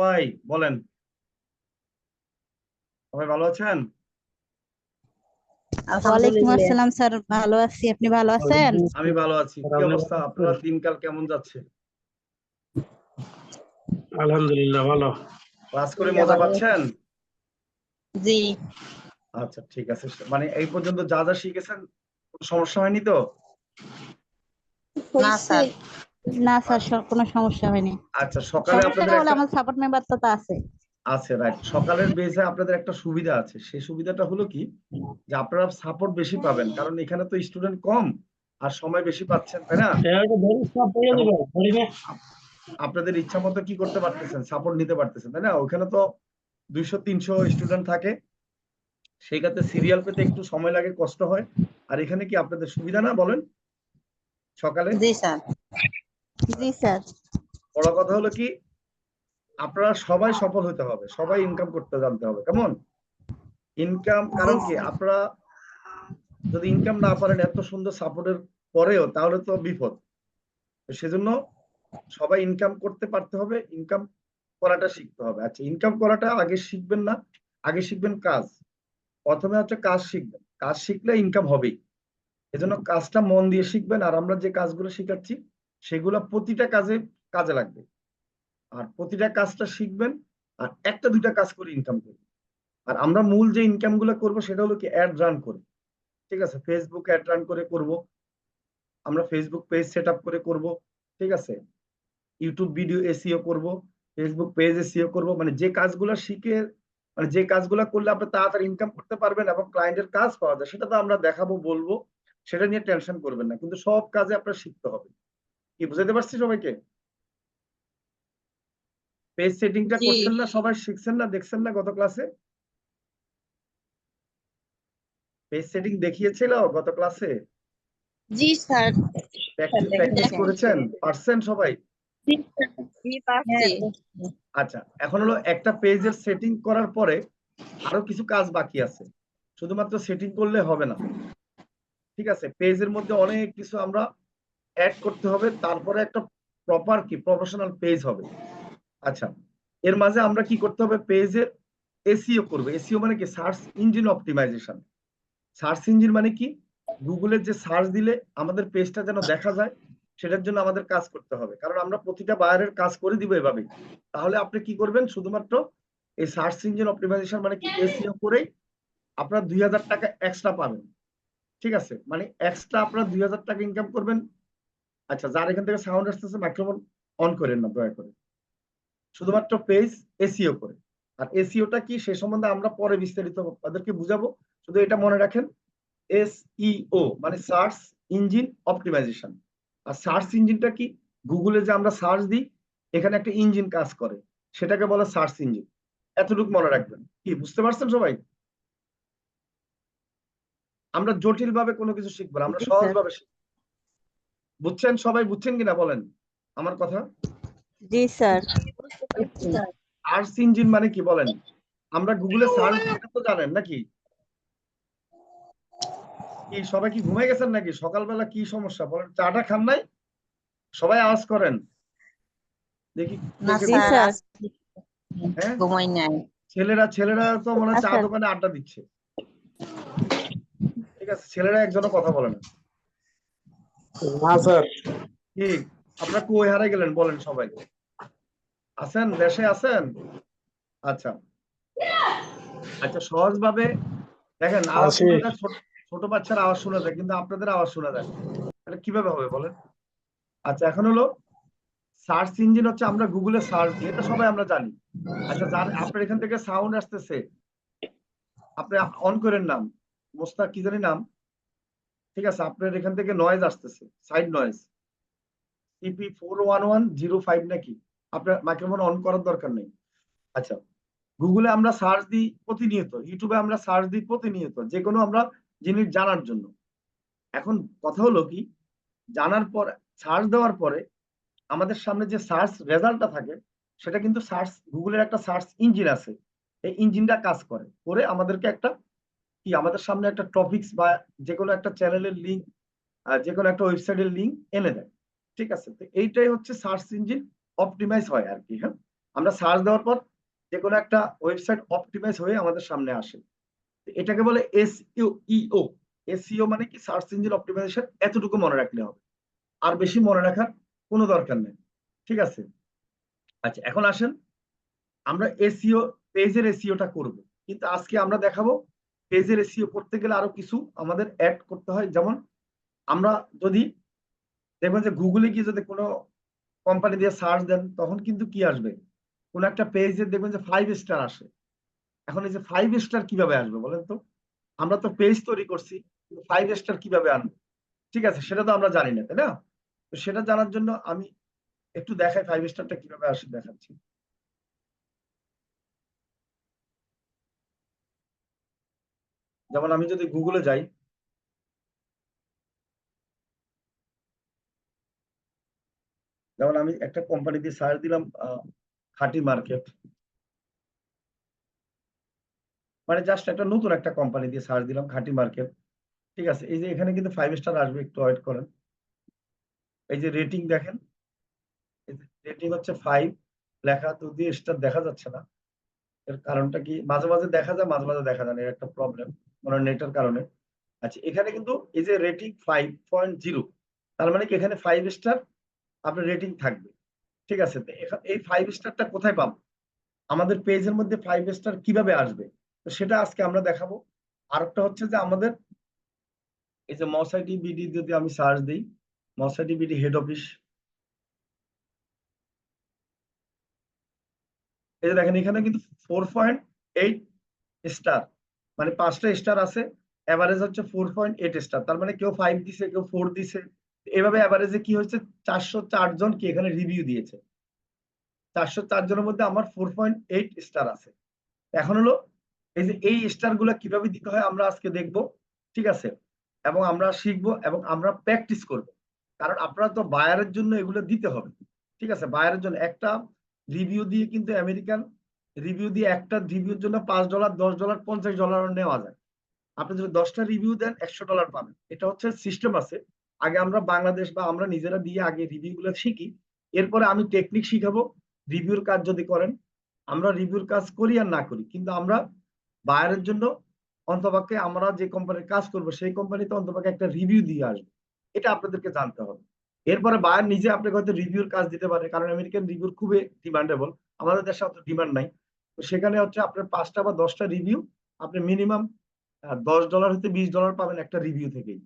সবাই বলেন। সবাই ভালো আছেন? ওয়ালাইকুম আসসালাম স্যার। ভালো আছি আপনি ভালো আছেন? আমি ভালো আছি। কি অবস্থা? আপনার দিনকাল কেমন যাচ্ছে? আলহামদুলিল্লাহ ভালো। ক্লাস করে মজা পাচ্ছেন? জি। আচ্ছা ঠিক আছে। মানে এই পর্যন্ত যা যা শিখেছেন কোনো সমস্যা হয়নি তো? না স্যার। না স্যার কোনো সমস্যা হয়নি। আচ্ছা সকালে আপনাদের হলে একটা- আমার সাপোর্ট মেম্বার তো আছে। আছে রাইট সকালের বেজে আপনাদের একটা সুবিধা আছে। সেই সুবিধাটা হলো কি? যে আপনারা সাপোর্ট বেশি পাবেন কারণ এখানে তো স্টুডেন্ট কম আর সময় বেশি পাচ্ছেন তাই না? আপনাদের ইচ্ছা মতো কি করতে পারতেছেন? সাপোর্ট নিতে পারতেছেন তাই না? ওখানে তো দুইশো তিনশো স্টুডেন্ট থাকে। সেই ক্ষেত্রে সিরিয়াল পেতে একটু সময় লাগে কষ্ট হয়। আর এখানে কি আপনাদের সুবিধা না বলেন? সকালে? জি স্যার। জি স্যার। বড় কথা হলো কি আপনারা সবাই সফল হতে হবে সবাই ইনকাম করতে জানতে হবে কেমন? ইনকাম কারণ কি আপনারা যদি ইনকাম না পারেন এত সুন্দর সাপোর্টের পরেও তাহলে তো বিপদ। সেজন্য সবাই ইনকাম করতে পারতে হবে ইনকাম করাটা শিখতে হবে। আচ্ছা ইনকাম করাটা আগে শিখবেন না আগে শিখবেন কাজ। প্রথমে হচ্ছে কাজ শিখবেন কাজ শিখলে ইনকাম হবেই। এজন্য কাজটা মন দিয়ে শিখবেন আর আমরা যে কাজগুলো শিখাচ্ছি সেগুলো প্রতিটা কাজে কাজে লাগবে। আর প্রতিটা কাজটা শিখবেন, আর একটা দুইটা কাজ করে ইনকাম করবেন। আর আমরা মূল যে ইনকামগুলো করব সেটা হলো কি অ্যাড রান করে। ঠিক আছে? ফেসবুক অ্যাড রান করে করব। আমরা ফেসবুক পেজ সেট করে করব। ঠিক আছে? ইউটিউব ভিডিও এসিও করব। ফেসবুক পেজ এসিও করব। মানে যে কাজগুলো শিখে মানে যে কাজগুলো করলে আপনি তাড়াতাড়ি ইনকাম করতে পারবেন এবং ক্লায়েন্টের কাজ পাওয়া যায়, সেটা তো আমরা দেখাবো, বলব, সেটা নিয়ে টেনশন করবেন না। কিন্তু সব কাজে আপনার শিখতে হবে। কি বুঝাতে পারছি সবাইকে? পেজ সেটিংটা। করছেন না সবাই শিখছেন না দেখছেন না গত ক্লাসে পেজ সেটিং দেখিয়েছিল গত ক্লাসে জি স্যার। প্র্যাকটিস প্র্যাকটিস করেছেন? পারছেন সবাই? জি পারছি। আচ্ছা এখন হলো একটা পেজের সেটিং করার পরে আরও কিছু কাজ বাকি আছে। শুধুমাত্র সেটিং করলে হবে না। ঠিক আছে পেজের মধ্যে অনেক কিছু আমরা অ্যাড করতে হবে, তারপরে একটা প্রপার কি প্রফেশনাল পেজ হবে। আচ্ছা এর মাঝে আমরা কি করতে হবে? পেজের এসিও করব। এসিও মানে কি? Search engine optimization search engine মানে কি? গুগলের যে সার্চ দিলে আমাদের পেজটা যেন দেখা যায়, সেটার জন্য আমাদের কাজ করতে হবে। কারণ আমরা প্রতিটা বায়ারের কাজ করে দিব এভাবে তাহলে আপনি কি করবেন? শুধুমাত্র এই সার্চ ইঞ্জিন অপটিমাইজেশন মানে কি? এসিও করেই আপনার দুই হাজার টাকা এক্সট্রা পাবেন। ঠিক আছে? মানে এক্সট্রা আপনার দুই হাজার টাকা ইনকাম করবেন। আচ্ছা যার এখান থেকে সাউন্ড আসতেছে মাইক্রোফোন অন করেন না দয়া করে। শুধুমাত্র পেজ এসিও করে। আর এসিওটা কি সে সম্বন্ধে আমরা পরে বিস্তারিত তাদেরকে বুঝাবো। শুধু এটা মনে রাখেন এসইও মানে সার্চ ইঞ্জিন অপটিমাইজেশন আর সার্চ ইঞ্জিনটা কি গুগলে যে আমরা সার্চ দিই এখানে একটা ইঞ্জিন কাজ করে। সেটাকে বলে সার্চ ইঞ্জিন এতটুকু মনে রাখবেন। কি বুঝতে পারছেন সবাই? আমরা জটিল ভাবে কোনো কিছু শিখব না আমরা জি, সহজ ভাবে শিখব। বুঝছেন? সবাই বুঝছেন কিনা বলেন? আমার কথা? জি স্যার। সার্চ ইঞ্জিন মানে কি বলেন? আমরা গুগলে সার্চ তো জানেন নাকি? কি সবাই কি ঘুমাই গেছেন নাকি? সকালবেলা কি সমস্যা? বলেন চাটা খান নাই? সবাই আওয়াজ করেন। দেখি না স্যার হ্যাঁ? ঘুমাই নাই। ছেলেরা ছেলেরা তো মনে হয় চা আচ্ছা। দোকানে আড্ডা দিচ্ছে। ঠিক আছে ছেলেরা একজনও কথা বলে না। না স্যার। কি আপনারা কই হারাই গেলেন? বলেন সবাই। আছেন? দেশে আছেন? আচ্ছা। আচ্ছা সহজ ভাবে দেখেন আওয়াজ শোনা ছোট- বাচ্চার আওয়াজ শোনা যায় কিন্তু আপনাদের আওয়াজ শোনা যায় তাহলে কীভাবে হবে বলেন? আচ্ছা এখন হলো সার্চ ইঞ্জিন হচ্ছে আমরা গুগলে সার্চ দিই এটা সবাই আমরা জানি। আচ্ছা আপনার এখান থেকে সাউন্ড আসতেছে। আপনি অন করেন নাম মোস্তাক কি জানি নাম? ঠিক আছে, আপনার এখান থেকে নয়েজ আসতেছে side noise CP four one one zero five নাকি? আপনার মাইক্রোফোন অন করার দরকার নেই। আচ্ছা গুগলে আমরা সার্চ দিই প্রতিনিয়ত ইউটিউবে আমরা সার্চ দিই প্রতিনিয়ত, যে কোনো আমরা জিনিস জানার জন্য। এখন কথা হলো কি, জানার পর সার্চ দেওয়ার পরে আমাদের সামনে যে সার্চ রেজাল্টটা থাকে, সেটা কিন্তু সার্চ গুগলের একটা সার্চ ইঞ্জিন আছে। এই ইঞ্জিনটা কাজ করে করে আমাদেরকে একটা কি আমাদের সামনে একটা টপিকস বা যে কোনো একটা চ্যানেলের লিঙ্ক যে কোনো একটা ওয়েবসাইটের লিঙ্ক এনে দেয়, ঠিক আছে? তো এইটাই হচ্ছে সার্চ ইঞ্জিন অপটিমাইজ হয় আর কি হ্যাঁ? আমরা সার্চ দেওয়ার পর যে কোনো একটা ওয়েবসাইট অপটিমাইজ হয়ে আমাদের সামনে আসে। এটাকে বলে এসইও ইও এসইও মানে কি? সার্চ ইঞ্জিন অপটিমাইজেশন এতটুকু মনে রাখলে হবে। আর বেশি মনে রাখার কোনো দরকার নেই, ঠিক আছে? আচ্ছা এখন আসেন। আমরা এসইও পেজের এসইওটা করব। কিন্তু আজকে আমরা দেখাবো পেজের এসইও করতে গেলে আরও কিছু আমাদের অ্যাড করতে হয়। যেমন আমরা যদি দেখবেন যে গুগলে গিয়ে যদি কোনো কোম্পানি দিয়ে সার্চ দেন, তখন কিন্তু কি আসবে? কোন একটা পেজে দেখবেন যে ফাইভ স্টার আসে। এখন এই যে ফাইভ স্টার কীভাবে আসবে বলেন তো? আমরা তো পেজ তৈরি করছি ফাইভ স্টার কীভাবে আনব? ঠিক আছে, সেটা তো আমরা জানি না, তাই না? তো সেটা জানার জন্য আমি একটু দেখাই ফাইভ স্টারটা কীভাবে আসে দেখাচ্ছি। যেমন আমি যদি গুগলে যাই, যেমন আমি একটা কোম্পানি দিয়ে সার্চ দিলাম খাঁটি মার্কেট মানে জাস্ট একটা নতুন একটা কোম্পানি দিয়ে সার্চ দিলাম, খাঁটি মার্কেট ঠিক আছে? এই যে এখানে কিন্তু ফাইভ স্টার আসবে, একটু ওয়েট করেন। এই যে রেটিং দেখেন রেটিং হচ্ছে ফাইভ লেখা তো দিয়ে স্টার দেখা যাচ্ছে না। এর কারণটা কি? মাঝে মাঝে দেখা যায়, মাঝে মাঝে দেখা যায় না, এর একটা প্রবলেম মনে নেটের কারণে। আচ্ছা এখানে কিন্তু এই যে রেটিং ফাইভ পয়েন্ট জিরো তার মানে কি এখানে ফাইভ স্টার আপনার রেটিং থাকবে। ঠিক আছে এই ফাইভ স্টারটা কোথায় পাবো? আমাদের পেজের মধ্যে ফাইভ স্টার কীভাবে আসবে? তো সেটা আজকে আমরা দেখাবো। আরেকটা হচ্ছে যে আমাদের এই যে মসাইটি বিডি যদি আমি সার্চ দিই মসাইটি বিডি হেড অফিস এই যে দেখেন, এখানে কিন্তু ফোর পয়েন্ট এইট স্টার মানে পাঁচটা স্টার আছে এভারেজ হচ্ছে ফোর পয়েন্ট এইট স্টার তার মানে কেউ ফাইভ দিছে, কেউ ফোর দিছে, এভাবে এভারেজে কি হচ্ছে চারশো চার জন কি এখানে রিভিউ দিয়েছে। চারশো চার জনের মধ্যে আমার ফোর পয়েন্ট এইট স্টার আছে। এখন হলো, এই যে এই স্টার কীভাবে দিতে হয় আমরা আজকে দেখব, ঠিক আছে? এবং আমরা শিখব এবং আমরা প্র্যাকটিস করব। কারণ আপনারা তো বায়ারের জন্য এগুলো দিতে হবে, ঠিক আছে? বায়ারের জন্য একটা রিভিউ দিয়ে কিন্তু আমেরিকান রিভিউ দিয়ে একটা রিভিউর জন্য পাঁচ ডলার দশ ডলার পঞ্চাশ ডলার নেওয়া যায়। আপনি যদি দশটা রিভিউ দেন, একশো ডলার পাবেন। এটা হচ্ছে সিস্টেম আছে। আগে আমরা বাংলাদেশ বা আমরা নিজেরা দিয়ে আগে রিভিউ গুলো শিখি। এরপরে আমি টেকনিক শিখাবো। রিভিউর কাজ যদি করেন, আমরা রিভিউর কাজ করি আর না করি। কিন্তু আমরা বায়ারের জন্য অন্তপক্ষে আমরা যে কোম্পানির কাজ করব, সেই কোম্পানিতে অন্তপক্ষে একটা রিভিউ দিয়ে আসবে। এটা আপনাদেরকে জানতে হবে। এরপরে বায়ার নিজে আপনাকে হয়তো রিভিউর কাজ দিতে পারে, কারণ আমেরিকান রিভিউর খুবই ডিমান্ডেবল, আমাদের দেশে অত ডিমান্ড নাই। তো সেখানে হচ্ছে আপনার পাঁচটা বা দশটা রিভিউ, আপনি মিনিমাম দশ ডলার হতে বিশ ডলার পাবেন একটা রিভিউ থেকেই।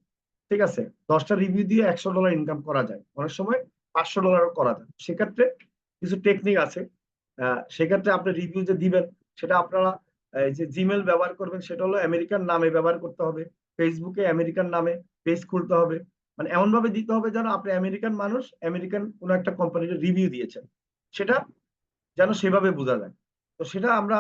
ঠিক আছে? দশটা রিভিউ দিয়ে একশো ডলার ইনকাম করা যায়। অনেক সময় পাঁচশো ডলারও করা যায়। সেক্ষেত্রে কিছু টেকনিক আছে। সেক্ষেত্রে আপনি রিভিউ যে দিবেন, সেটা আপনারা, এই যে জিমেল ব্যবহার করবেন, সেটা হলো আমেরিকান নামে ব্যবহার করতে হবে। ফেসবুকে আমেরিকান নামে পেজ খুলতে হবে। মানে এমন ভাবে দিতে হবে যেন আপনি আমেরিকান মানুষ, আমেরিকান কোন একটা কোম্পানির রিভিউ দিয়েছেন। সেটা যেন সেভাবে বোঝা যায়। তো সেটা আমরা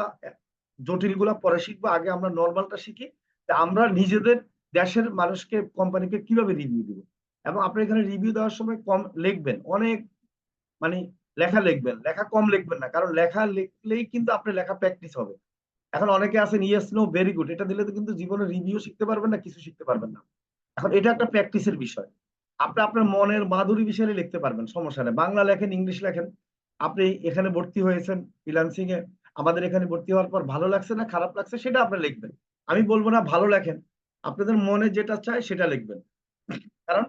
জটিলগুলা পরে শিখব, আগে আমরা নর্মালটা শিখি। আমরা নিজেদের দেশের মানুষকে কোম্পানিকে কীভাবে রিভিউ দিব? এবং আপনি এখানে রিভিউ দেওয়ার সময় কম লিখবেন, অনেক মানে লেখা লিখবেন, লেখা কম লিখবেন না, কারণ লেখা লিখলেই কিন্তু আপনার লেখা প্র্যাকটিস হবে। এখন অনেকে আছেন ইয়েস নো ভেরি গুড এটা দিলে তো কিন্তু জীবনে রিভিউ শিখতে পারবেন না, কিছু শিখতে পারবেন না। এখন এটা একটা প্র্যাকটিসের বিষয়। আপনি আপনার মনের মাধুরী বিষয়ে লিখতে পারবেন, সমস্যা নেই। বাংলা লেখেন, ইংলিশ লেখেন, আপনি এখানে ভর্তি হয়েছেন ফ্রিল্যান্সিং এ, আমাদের এখানে ভর্তি হওয়ার পর ভালো লাগছে না, খারাপ লাগছে সেটা আপনি লিখবেন। আমি বলব না ভালো লেখেন, আপনাদের মনে যেটা চায় সেটা লিখবেন। কারণ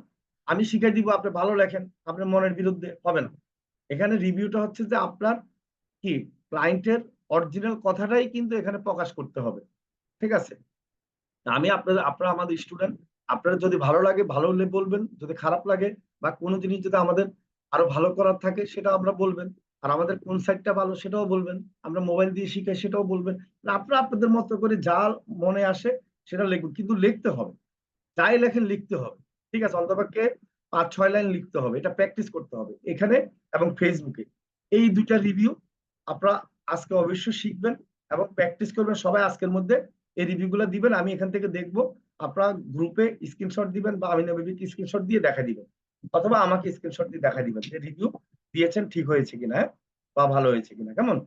আমি শিখাই দিব, আপনি ভালো লেখেন, আপনার মনের বিরুদ্ধে হবে না। এখানে রিভিউটা হচ্ছে যে আপনার কি ক্লায়েন্টের অরিজিনাল কথাটাই কিন্তু এখানে প্রকাশ করতে হবে। ঠিক আছে? আমি আপনাদের, আপনারা আমাদের স্টুডেন্ট আপনারা যদি ভালো লাগে, ভালো হলে বলবেন, যদি খারাপ লাগে বা কোনো জিনিস যদি আমাদের আরও ভালো করার থাকে সেটা আমরা বলবেন। আর আমাদের কোন সাইডটা ভালো সেটাও বলবেন। আমরা মোবাইল দিয়ে শিখাই সেটাও বলবেন। না আপনারা আপনাদের মতো করে যা মনে আসে সেটা লিখবেন কিন্তু লিখতে হবে। যাই লেখেন লিখতে হবে। ঠিক আছে? অন্তপক্ষে পাঁচ, ছয় লাইন লিখতে হবে। এটা প্র্যাকটিস করতে হবে। এখানে এবং ফেসবুকে এই দুইটা রিভিউ আপনারা আজকে অবশ্যই শিখবেন এবং প্র্যাকটিস করবেন। সবাই আজকের মধ্যে এই রিভিউ গুলো দিবেন। আমি এখান থেকে দেখব আপনারা গ্রুপে স্ক্রিনশট দিবেন বা আমিনা বেবিকে স্ক্রিনশট দিয়ে দেখা দিবেন। অথবা আমাকে স্ক্রিনশট দিয়ে দেখা দিবেন যে রিভিউ দিয়েছেন ঠিক হয়েছে কিনা হ্যাঁ? বা ভালো হয়েছে কিনা কেমন?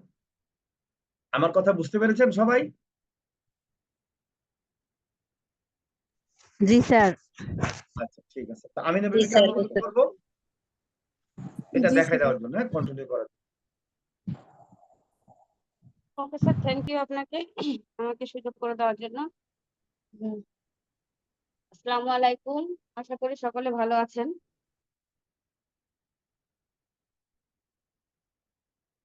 আমার কথা বুঝতে পেরেছেন সবাই? জি স্যার। আচ্ছা ঠিক আছে। তো স্যার, আমরা করব। এটা জি, দেখাই দেওয়ার জন্য হ্যাঁ কন্টিনিউ করার জন্য। ওকে স্যার থ্যাংক ইউ আপনাকে। আমাকে সুযোগ করে দেওয়ার জন্য। হুম। আসসালামু আলাইকুম। আশা করি সকলে ভালো আছেন।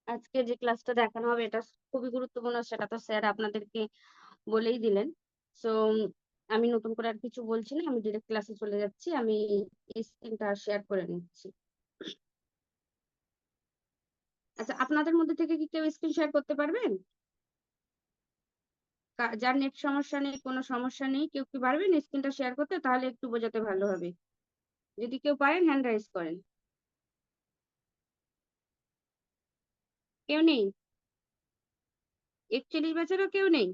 আজকে যে ক্লাসটা দেখানো হবে, এটা খুবই গুরুত্বপূর্ণ, সেটা তো স্যার আপনাদেরকে বলেই দিলেন। সো আমি নতুন করে আর কিছু বলছি না, আমি ডিরেক্ট ক্লাসে চলে যাচ্ছি, আমি স্ক্রিনটা শেয়ার করে নিচ্ছি। আচ্ছা আপনাদের মধ্যে থেকে কি কেউ স্ক্রিন শেয়ার করতে পারবেন? যার নেট সমস্যা নেই, কোনো সমস্যা নেই, কেউ কি পারবেন স্ক্রিনটা শেয়ার করতে? তাহলে একটু বোঝাতে ভালো হবে। যদি কেউ পারেন হ্যান্ড রাইজ করেন। কেউ নেই? একচল্লিশ বছরও কেউ নেই?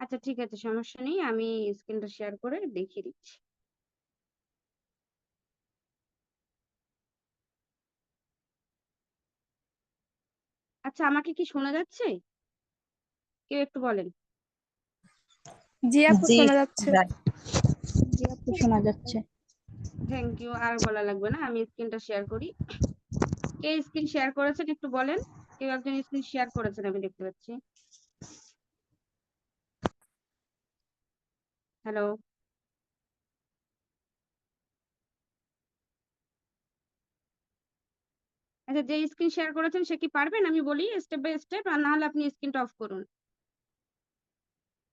আচ্ছা ঠিক আছে, সমস্যা নেই, আমি স্ক্রিনটা শেয়ার করে দেখিয়ে দিচ্ছি। আচ্ছা আমাকে কি শোনা যাচ্ছে? কেউ একটু বলেন। জি আপু শোনা যাচ্ছে। জি আপু শোনা যাচ্ছে। থ্যাংক ইউ আর বলা লাগবে না আমি স্ক্রিনটা শেয়ার করি। কে স্ক্রিন শেয়ার করেছেন একটু বলেন? কেউ একজন স্ক্রিন শেয়ার করেছেন আমি দেখতে পাচ্ছি। হ্যালো আচ্ছা যে স্ক্রিন শেয়ার করেছেন সে কি পারবেন? আমি বলি স্টেপ বাই স্টেপ আর না হলে আপনি স্ক্রিনটা অফ করুন।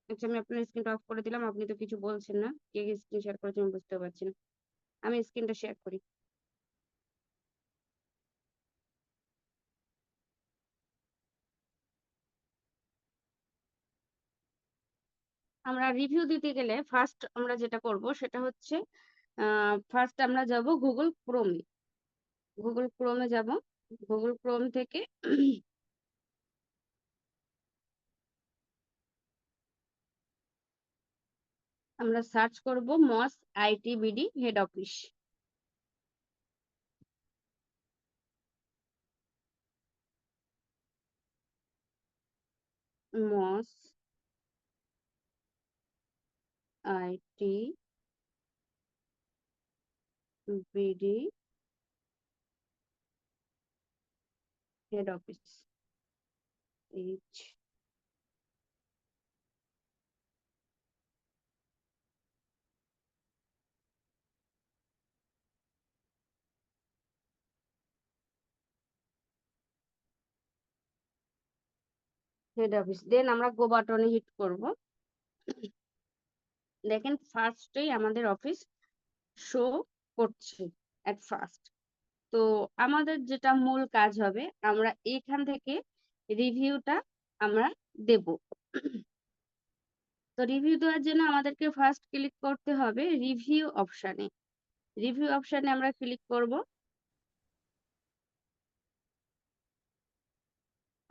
আচ্ছা আমি আপনার স্ক্রিনটা অফ করে দিলাম, আপনি তো কিছু বলছেন না। কে স্ক্রিন শেয়ার করেছেন আমি বুঝতে পারছি না। আমি স্ক্রিনটা শেয়ার করি। আমরা রিভিউ দিতে গেলে ফার্স্ট আমরা যেটা করব সেটা হচ্ছে ফার্স্ট আমরা যাব গুগল ক্রোমে গুগল ক্রোমে যাব। গুগল ক্রোম থেকে আমরা সার্চ করব Moss ITBD head office. Moss, IT, BD head office H head office then আমরা গো বাটনে হিট করব। দেখেন ফার্স্টেই আমাদের অফিস শো করছে অ্যাট ফার্স্ট তো আমাদের যেটা মূল কাজ হবে, আমরা এখান থেকে রিভিউটা আমরা দেব। তো রিভিউ দেওয়ার জন্য আমাদেরকে ফার্স্ট ক্লিক করতে হবে রিভিউ অপশানে রিভিউ অপশানে আমরা ক্লিক করব।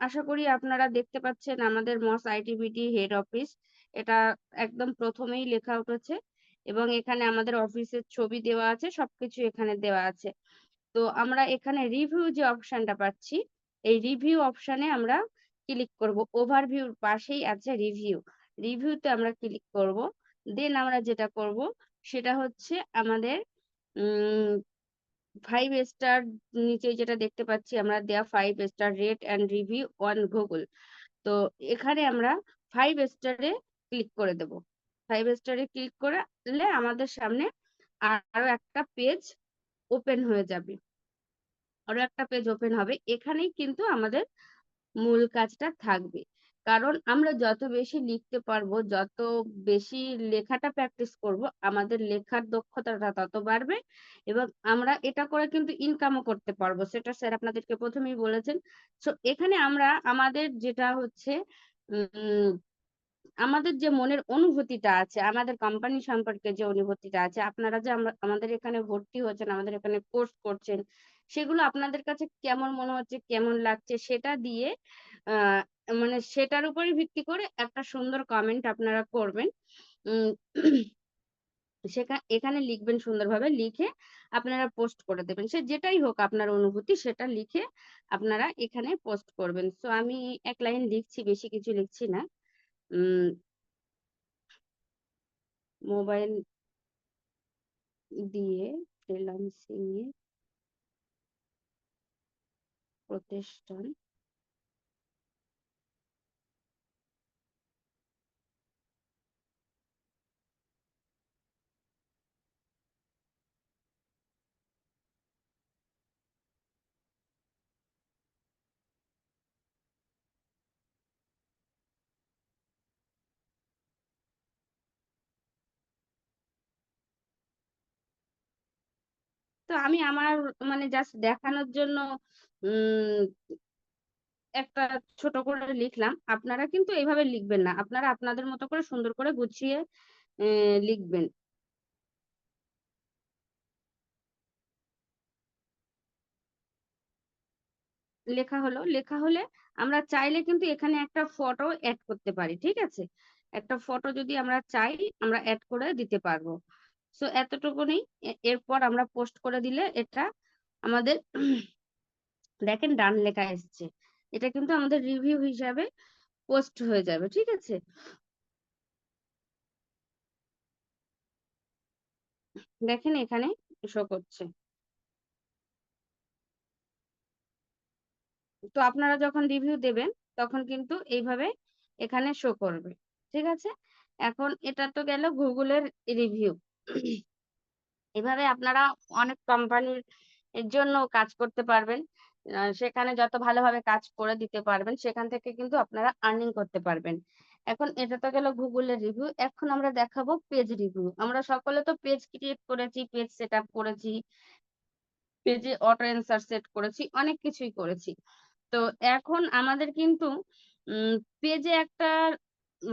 আশা করি আপনারা দেখতে পাচ্ছেন আমাদের মস আইটিবিটি হেড অফিস এটা একদম প্রথমেই লেখা উঠেছে এবং এখানে আমাদের অফিসের ছবি দেওয়া আছে, সবকিছু এখানে দেওয়া আছে। তো আমরা এখানে রিভিউ যে অপশনটা পাচ্ছি, এই রিভিউ অপশনে আমরা ক্লিক করব। ওভারভিউর পাশেই আছে রিভিউ রিভিউতে আমরা ক্লিক করব। দেন আমরা যেটা করব, সেটা হচ্ছে আমাদের ফাইভ স্টার নিচে যেটা দেখতে পাচ্ছি, আমরা দেয়া five star rate and review on Google তো এখানে আমরা ফাইভ স্টারে ক্লিক করে দেব। ফাইভ স্টারে ক্লিক করলে আমাদের সামনে আরও একটা পেজ ওপেন হয়ে যাবে। আরও একটা পেজ ওপেন হবে। এখানেই কিন্তু আমাদের মূল কাজটা থাকবে। কারণ আমরা যত বেশি লিখতে পারব, যত বেশি লেখাটা প্র্যাকটিস করব, আমাদের লেখার দক্ষতাটা তত বাড়বে এবং আমরা এটা করে কিন্তু ইনকামও করতে পারব। সেটা স্যার আপনাদেরকে প্রথমেই বলেছেন। সো এখানে আমরা আমাদের যেটা হচ্ছে, উম আমাদের যে মনের অনুভূতিটা আছে, আমাদের কোম্পানি সম্পর্কে যে অনুভূতিটা আছে, আপনারা যে আমাদের এখানে ভর্তি হচ্ছেন, আমাদের এখানে কোর্স করছেন, সেগুলো আপনাদের কাছে কেমন মনে হচ্ছে, কেমন লাগছে, সেটা দিয়ে মানে সেটার উপরে ভিত্তি করে একটা সুন্দর কমেন্ট আপনারা করবেন। সেখানে এখানে লিখবেন সুন্দরভাবে, লিখে আপনারা পোস্ট করে দেবেন। সে যেটাই হোক আপনার অনুভূতি, সেটা লিখে আপনারা এখানে পোস্ট করবেন। তো আমি এক লাইন লিখছি, বেশি কিছু লিখছি না। মোবাইল দিয়ে ফ্রিল্যান্সিং এর প্রতিষ্ঠান। তো আমি আমার মানে জাস্ট দেখানোর জন্য একটা ছোট করে লিখলাম। আপনারা কিন্তু এইভাবে লিখবেন না। আপনারা আপনাদের মতো করে সুন্দর করে গুছিয়ে লিখবেন। লেখা হলো। লেখা হলে আমরা চাইলে কিন্তু এখানে একটা ফটো অ্যাড করতে পারি, ঠিক আছে? একটা ফটো যদি আমরা চাই, আমরা অ্যাড করে দিতে পারব। সো এতটুকুনি। এরপর আমরা পোস্ট করে দিলে এটা আমাদের দেখেন ডান লেখা এসছে। এটা কিন্তু আমাদের রিভিউ হিসাবে পোস্ট হয়ে যাবে, ঠিক আছে? দেখেন এখানে শো করছে। তো আপনারা যখন রিভিউ দেবেন, তখন কিন্তু এইভাবে এখানে শো করবে, ঠিক আছে? এখন এটা তো গেল গুগলের রিভিউ এভাবে আপনারা অনেক কোম্পানির জন্য কাজ করতে পারবেন। সেখানে যত ভালোভাবে কাজ করে দিতে পারবেন, সেখান থেকে কিন্তু আপনারা আর্নিং করতে পারবেন। এখন এটা তো গেল গুগলের রিভিউ এখন আমরা দেখাবো পেজ রিভিউ আমরা সকলে তো পেজ ক্রিয়েট করেছি পেজ সেট আপ করেছি পেজে অটো অ্যান্সার সেট করেছি, অনেক কিছুই করেছি। তো এখন আমাদের কিন্তু পেজে একটা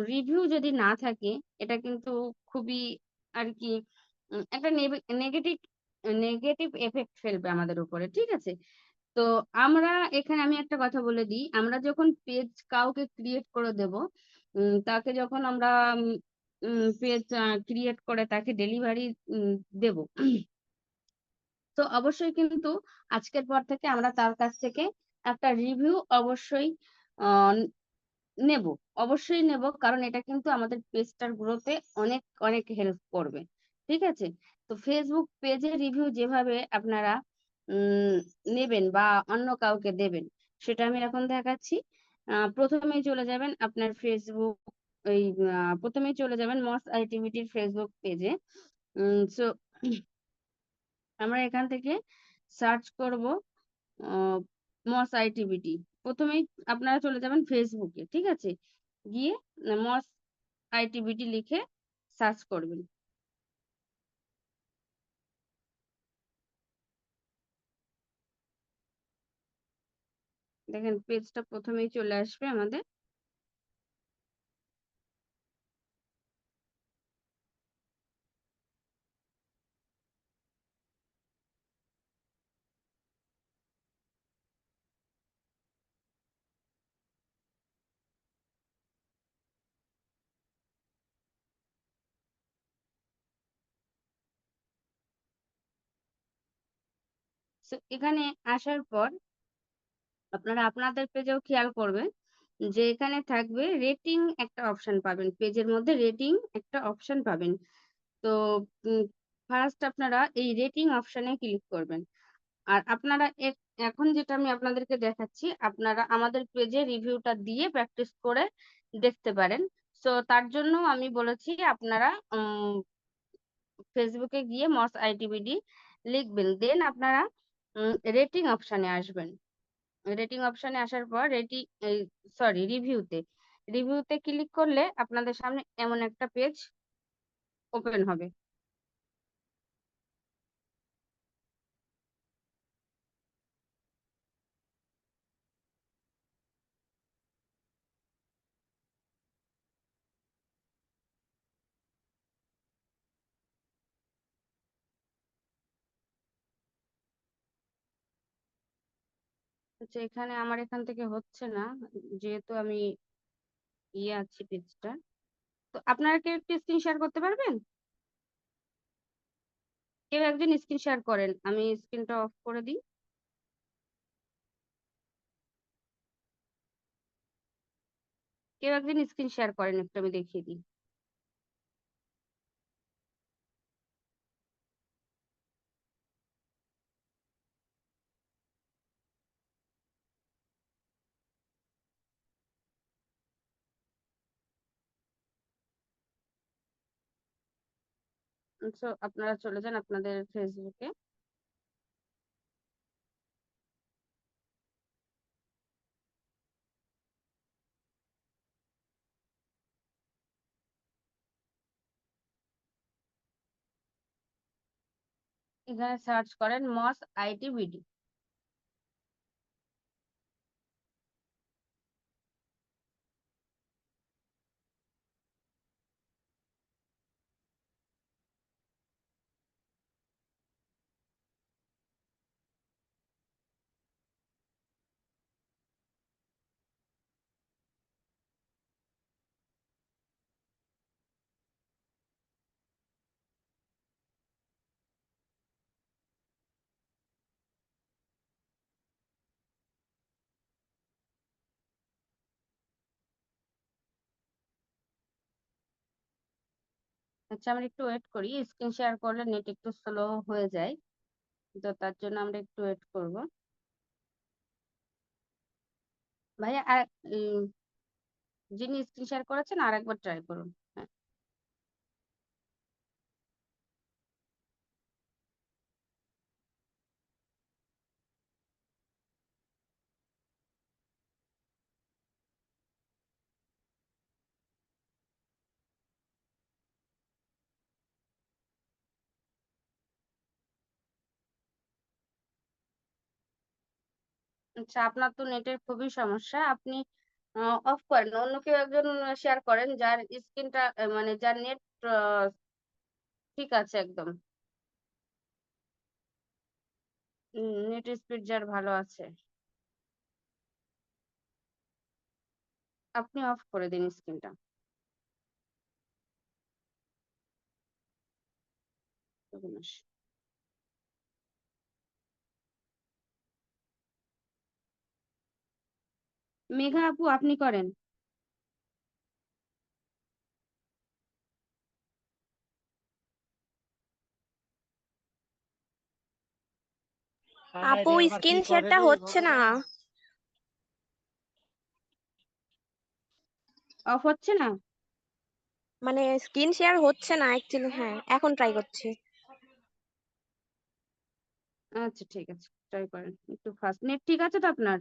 রিভিউ যদি না থাকে, এটা কিন্তু খুবই আর কি একটা নেগেটিভ নেগেটিভ এফেক্ট ফেলবে আমাদের উপরে, ঠিক আছে? তো আমরা এখানে আমি একটা কথা বলে দিই, আমরা যখন পেজ কাউকে ক্রিয়েট করে দেব তাকে যখন আমরা পেজ ক্রিয়েট করে তাকে ডেলিভারি দেব। তো অবশ্যই কিন্তু আজকের পর থেকে আমরা তার কাছ থেকে একটা রিভিউ অবশ্যই নেব অবশ্যই নেব কারণ এটা কিন্তু আমাদের পেজটার গ্রোথে অনেক অনেক হেল্প করবে ঠিক আছে? তো ফেসবুক পেজে রিভিউ যেভাবে আপনারা নেবেন বা অন্য কাউকে দেবেন সেটা আমি এখন দেখাচ্ছি। প্রথমেই চলে যাবেন আপনার ফেসবুক আহ, প্রথমেই চলে যাবেন মস আইটিভিটির ফেসবুক পেজে সো আমরা এখান থেকে সার্চ করব মস আইটিভিটি প্রথমেই আপনারা চলে যাবেন ফেসবুকে, ঠিক আছে? গিয়ে মস আইটিভিটি লিখে সার্চ করবেন। দেখেন, পেজটা প্রথমেই চলে আসবে আমাদের। So, এখানে আসার পর আপনারা আপনাদের পেজেও খেয়াল করবেন যে এখানে থাকবে রেটিং একটা অপশন পাবেন। পেজের মধ্যে রেটিং একটা অপশন পাবেন। তো ফার্স্ট আপনারা এই রেটিং অপশনে ক্লিক করবেন। আর আপনারা এখন যেটা আমি আপনাদেরকে দেখাচ্ছি আপনারা আমাদের পেজে রিভিউটা দিয়ে প্র্যাকটিস করে দেখতে পারেন। সো তার জন্য আমি বলেছি আপনারা ফেসবুকে গিয়ে মস আইটিবিডি লিখবেন। দেন আপনারা রেটিং অপশানে আসবেন। রেটিং অপশানে আসার পর রেটিং সরি রিভিউতে রিভিউতে ক্লিক করলে আপনাদের সামনে এমন একটা পেজ ওপেন হবে। আচ্ছা এখানে আমার এখান থেকে হচ্ছে না, যেহেতু আমি ইয়ে আছি পেজটা। তো আপনারা কেউ একটু স্ক্রিন শেয়ার করতে পারবেন? কেউ একজন স্ক্রিন শেয়ার করেন, আমি স্ক্রিনটা অফ করে দিই। কেউ একজন স্ক্রিন শেয়ার করেন, একটু আমি দেখিয়ে দিই। সো আপনারা চলে যান আপনাদের ফেসবুকে এখানে সার্চ করেন মস আইটি বিডি আচ্ছা আমরা একটু ওয়েট করি স্ক্রিন শেয়ার করলে নেট একটু স্লো হয়ে যায়, তো তার জন্য আমরা একটু ওয়েট করব। ভাইয়া আর যিনি স্ক্রিন শেয়ার করেছেন আর একবার ট্রাই করুন হ্যাঁ আচ্ছা আপনার তো নেটের খুবই সমস্যা। আপনি অফ করেন। অন্য কেউ একজন শেয়ার করেন যার স্ক্রিনটা মানে যার নেট ঠিক আছে একদম। নেট স্পিড যার ভালো আছে। আপনি অফ করে দিন স্ক্রিনটা। মেঘা আপু আপনি করেন। আপু স্ক্রিন শেয়ারটা হচ্ছে না। অফ হচ্ছে না? মানে স্ক্রিন শেয়ার হচ্ছে না অ্যাকচুয়ালি হ্যাঁ এখন ট্রাই করছি। আচ্ছা ঠিক আছে ট্রাই করেন একটু ফাস্ট নেট ঠিক আছে তো আপনার?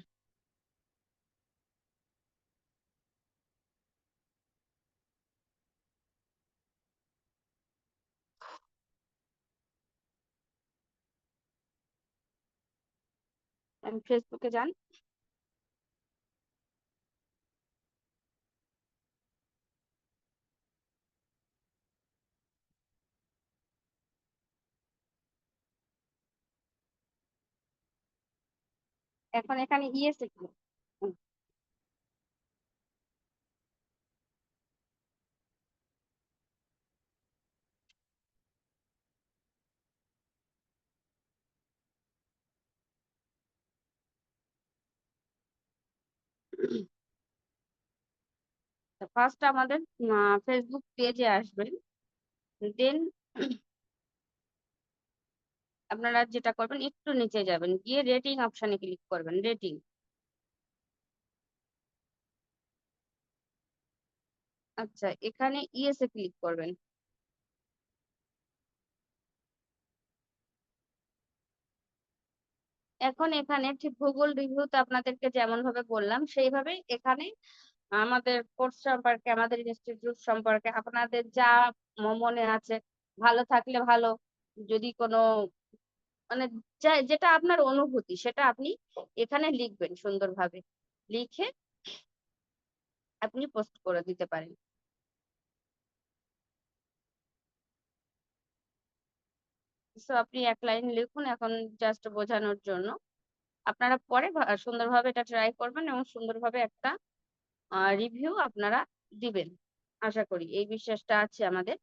ফেসবুকে যান। এখন এখানে ইয়েস ফার্স্ট আমাদের ফেসবুক পেজে আসবেন। দেন আপনারা যেটা করবেন, একটু নিচে যাবেন। গিয়ে রেটিং অপশনে ক্লিক করবেন রেটিং আচ্ছা এখানে ইয়েস এ ক্লিক করবেন। এখন এখানে ঠিক ভূগোল রিভিউতে আপনাদেরকে যেমন ভাবে বললাম সেইভাবে এখানে আমাদের কোর্স সম্পর্কে, আমাদের ইনস্টিটিউট সম্পর্কে আপনাদের যা মনে আছে, ভালো থাকলে ভালো, যদি কোনো মানে যেটা আপনার অনুভূতি সেটা আপনি এখানে লিখবেন সুন্দরভাবে, লিখে আপনি পোস্ট করে দিতে পারেন। তো আপনি এক লাইন লিখুন এখন জাস্ট বোঝানোর জন্য। আপনারা পরে সুন্দরভাবে এটা ট্রাই করবেন এবং সুন্দরভাবে একটা রিভিউ আপনারা দিবেন। আশা করি এই বিশ্বাসটা আছে আমাদের।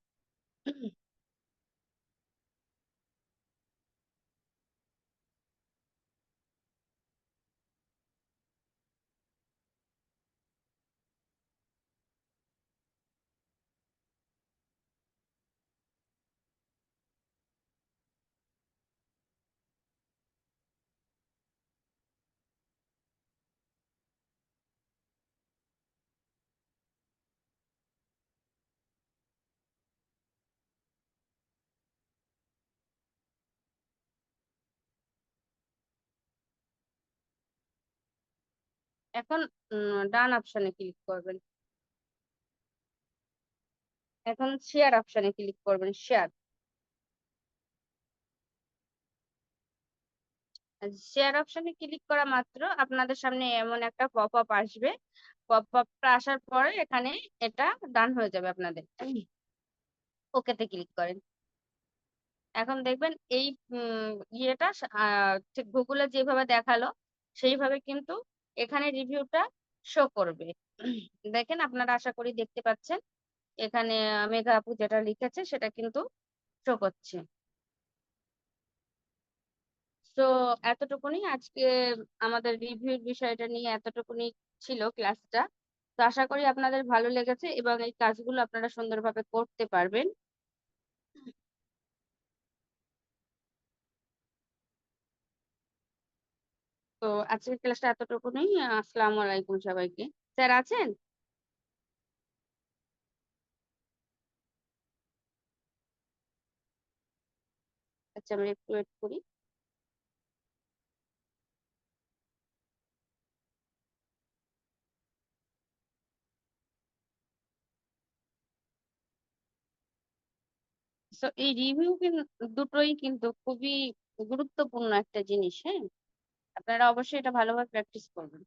এখন ডান অপশনে ক্লিক করবেন। এখন শেয়ার অপশনে ক্লিক করবেন, শেয়ার। শেয়ার অপশনে ক্লিক করা মাত্র আপনাদের সামনে এমন একটা পপ আপ আসবে। পপ আপটা আসার পরে এখানে এটা ডান হয়ে যাবে আপনাদের। ওকেতে ক্লিক করেন। এখন দেখবেন এই ইয়েটা ঠিক গুগলে যেভাবে দেখাল, সেইভাবে কিন্তু এখানে রিভিউটা শো করবে। দেখেন আপনারা আশা করি দেখতে পাচ্ছেন। এখানে মেঘা আপু যেটা লিখেছে সেটা কিন্তু শো করছে। তো এতটুকুনি আজকে আমাদের রিভিউর বিষয়টা নিয়ে এতটুকুনি ছিল ক্লাসটা তো আশা করি আপনাদের ভালো লেগেছে এবং এই কাজগুলো আপনারা সুন্দরভাবে করতে পারবেন। তো আজকের ক্লাসটা এতটুকুনি আসসালামু আলাইকুম সবাইকে। স্যার আছেন? আচ্ছা আমি একটু ওয়েট করি। তো এই রিভিউ কিন্তু দুটোই কিন্তু খুবই গুরুত্বপূর্ণ একটা জিনিস হ্যাঁ? আপনারা অবশ্যই এটা ভালোভাবে প্র্যাকটিস করবেন।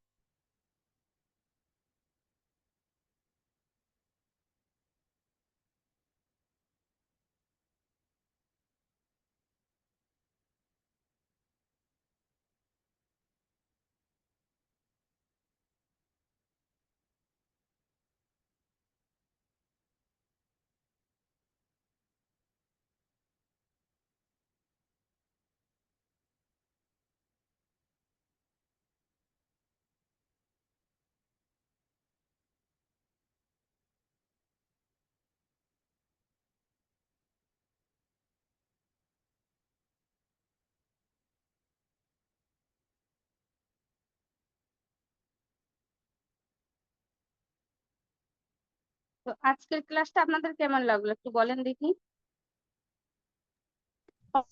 তো আজকের ক্লাসটা আপনাদের কেমন লাগল একটু বলেন দেখি।